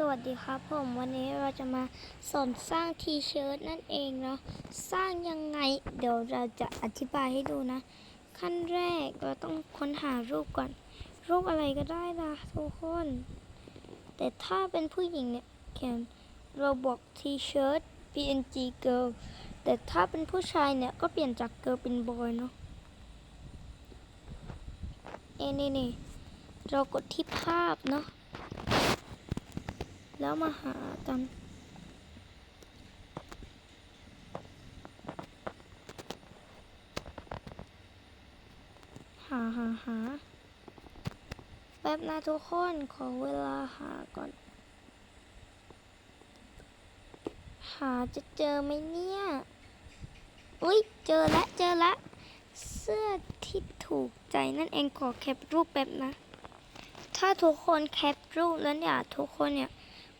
สวัสดีครับผมวันนี้เราจะมาสอนสร้างทีเชิร์ตนั่นเองเนาะสร้างยังไงเดี๋ยวเราจะอธิบายให้ดูนะ ขั้นแรกเราต้องค้นหารูปก่อน รูปอะไรก็ได้นะทุกคน แต่ถ้าเป็นผู้หญิงเนี่ยเขียนเราบอกทีเชิร์ต png girl แต่ถ้าเป็นผู้ชายเนี่ยก็เปลี่ยนจาก girl เป็น boy เนาะเอ้นี่นี่เรากดที่ภาพเนาะ แล้วมาหากันหาหาหาแป๊บนะทุกคนขอเวลาหาก่อน หาจะเจอไหมเนี่ย อุ้ยเจอละเจอละ เสื้อที่ถูกใจนั่นเองขอแคปรูปแป๊บนะ ถ้าทุกคนแคปรูปแล้วเนี่ยทุกคนเนี่ย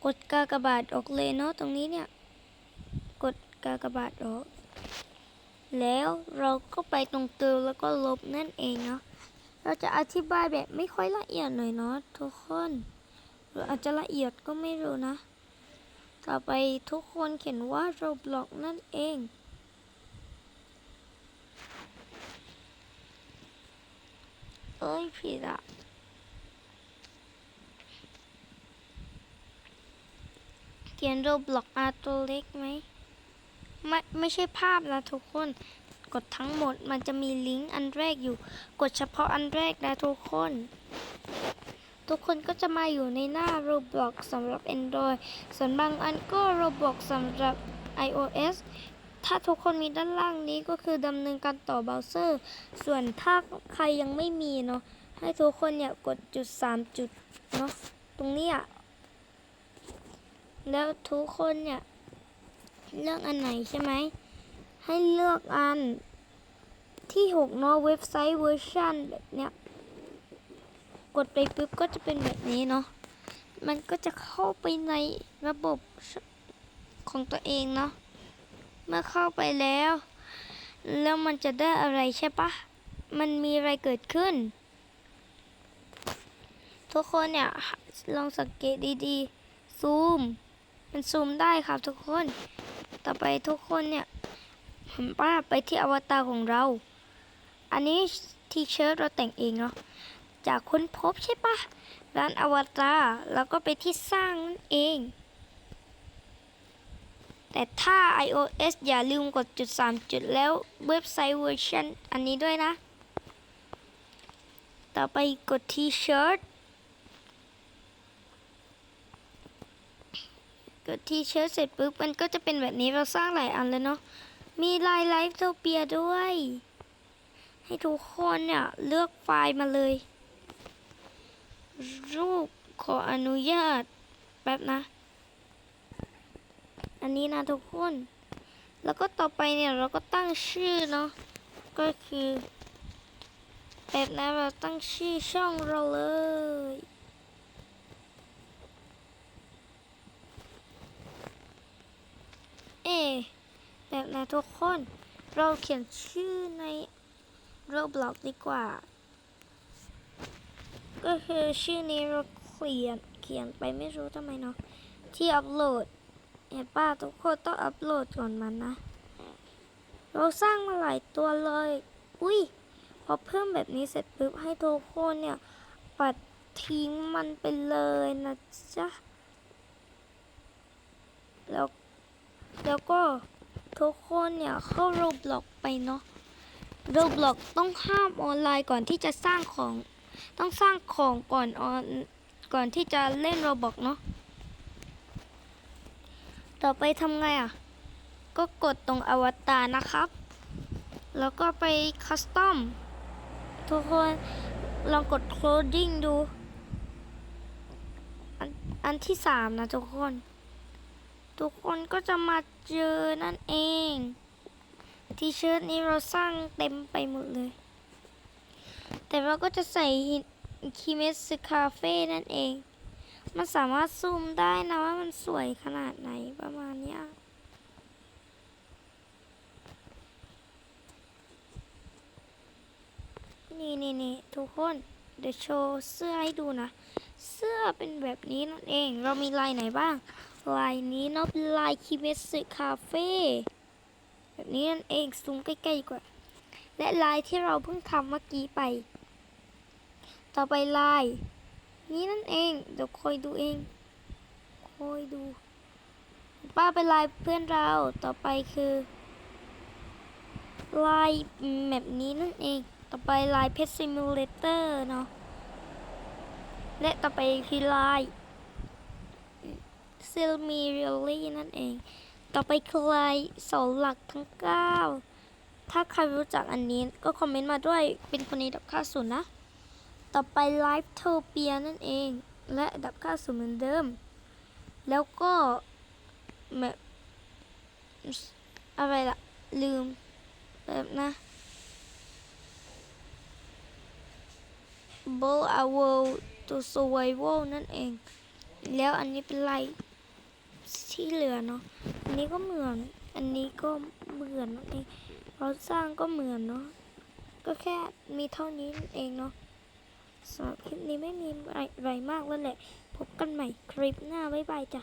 กดกากบาทออกเลยเนาะตรงนี้เนี่ย กดกากบาทออก แล้วเราก็ไปตรงติมแล้วก็ลบนั่นเองเนาะเราจะอธิบายแบบไม่ค่อยละเอียดหน่อยเนาะทุกคนหรืออาจจะละเอียดก็ไม่รู้นะ ต่อไปทุกคนเขียนว่า Roblox นั่นเองเอ้ยผิดอะ เขียนโรบล็อกอาตัวเล็กไหมไม่ไม่ใช่ภาพนะทุกคน กดทั้งหมดมันจะมีลิงก์อันแรกอยู่ กดเฉพาะอันแรกนะทุกคน ทุกคนก็จะมาอยู่ในหน้า Roblox สำหรับ Android ส่วนบางอันก็ Roblox สำหรับ iOS ถ้าทุกคนมีด้านล่างนี้ก็คือดำเนินการต่อเบราว์เซอร์ ส่วนถ้าใครยังไม่มีเนาะให้ทุกคนเนี่ยกดจุด 3 จุดเนาะตรงนี้ย แล้วทุกคนเนี่ยเลือกอันไหนใช่ไหม ให้เลือกอันที่6เนาะเว็บไซต์เวอร์ชันแบบเนี้ย กดไปปุ๊บก็จะเป็นแบบนี้เนาะ มันก็จะเข้าไปในระบบของตัวเองเนาะ เมื่อเข้าไปแล้ว แล้วมันจะได้อะไรใช่ปะ มันมีอะไรเกิดขึ้น ทุกคนเนี่ย ลองสังเกตดีๆ ซูม มันซูมได้ครับทุกคน ต่อไปทุกคนเนี่ยเห็นป้าไปที่อวตารของเรา อันนี้ทีเชิร์ตเราแต่งเองเนาะ จากค้นพบใช่ปะร้านอวตารแล้วก็ไปที่สร้างนั่นเอง แต่ถ้า iOS อย่าลืมกดจุด3จุดแล้วเว็บไซต์เวอร์ชันอันนี้ด้วยนะ ต่อไปกดทีเชิร์ต กดทีเชิร์ตเสร็จปุ๊บมันก็จะเป็นแบบนี้เราสร้างหลายอันเลยเนาะมีลายไลฟ์โซเปียด้วย ให้ทุกคนเนี่ยเลือกไฟล์มาเลย รูปขออนุญาตแป๊บนะ อันนี้นะทุกคน แล้วก็ต่อไปเนี่ยเราก็ตั้งชื่อเนาะก็คือแบบนั้นเราตั้งชื่อช่องเราเลย เอะ แบบนั้นทุกคน เราเขียนชื่อใน Roblox ดีกว่า ก็คือชื่อนี้เราเขียนเขียนไปไม่รู้ทำไมเนาะที่อัปโหลดเห็นป้าทุกคนต้องอัปโหลดก่อนมันนะ เราสร้างมาหลายตัวเลย อุ้ยพอเพิ่มแบบนี้เสร็จปุ๊บให้ทุกคนเนี่ยปัดทิ้งมันไปเลยนะจ๊ะ แล้ว แล้วก็ ทุกคนเนี่ยเข้าโรบล็อกไปเนาะโรบล็อกต้องห้ามออนไลน์ก่อนที่จะสร้างของต้องสร้างของก่อนออนก่อนที่จะเล่นโรบล็อกเนาะต่อไปทำไงอะ ก็กดตรงอวตารนะครับ แล้วก็ไปคัสตอมทุกคนลองกด clothing ดู อันอันที่สามนะทุกคน ทุกคนก็จะมาเจอนั่นเอง ทีเชิร์ตนี้เราสร้างเต็มไปหมดเลย แต่เราก็จะใส่คิเมสคาเฟ่นั่นเอง มันสามารถซูมได้นะว่ามันสวยขนาดไหนประมาณนี้นี่นี่นี่ทุกคนเดี๋ยวโชว์เสื้อให้ดูนะ เสื้อเป็นแบบนี้นั่นเอง เรามีลายไหนบ้าง ลายนี้เนาะเป็นลายคิเมสึคาเฟ่แบบนี้นั่นเองซูมใกล้ๆกว่า และลายที่เราเพิ่งทำเมื่อกี้ไป ต่อไปลาย นี้นั่นเองเดี๋ยวคอยดูเองคอยดู ป้าเป็นลายเพื่อนเราต่อไปคือลายแบบนี้นั่นเอง ต่อไปลายเพชรซิมูเลเตอร์เนาะ และต่อไปคือลาย ซิลมีเรียลลี่นั่นเอง ต่อไปคลายเสาหลักทั้ง 9 ถ้าใครรู้จักอันนี้ก็คอมเมนต์มาด้วยเป็นคนนี้ดับค่าศูนย์นะ ต่อไปไลฟ์โทเปียนั่นเอง และดับค่าศูนย์เหมือนเดิม แล้วก็แบบอะไรล่ะ ลืมแบบนะ b o w a w o r l to survival นั่นเอง แล้วอันนี้เป็นไร ที่เหลือเนาะ อันนี้ก็เหมือน อันนี้ก็เหมือนนั่เองเราสร้างก็เหมือนเนาะ ก็แค่มีเท่านี้เองเนาะสำหรับคลิปนี้ไม่มีอะไรมากแล้วแหละ พบกันใหม่คลิปหน้า บ๊ายบายจ้ะ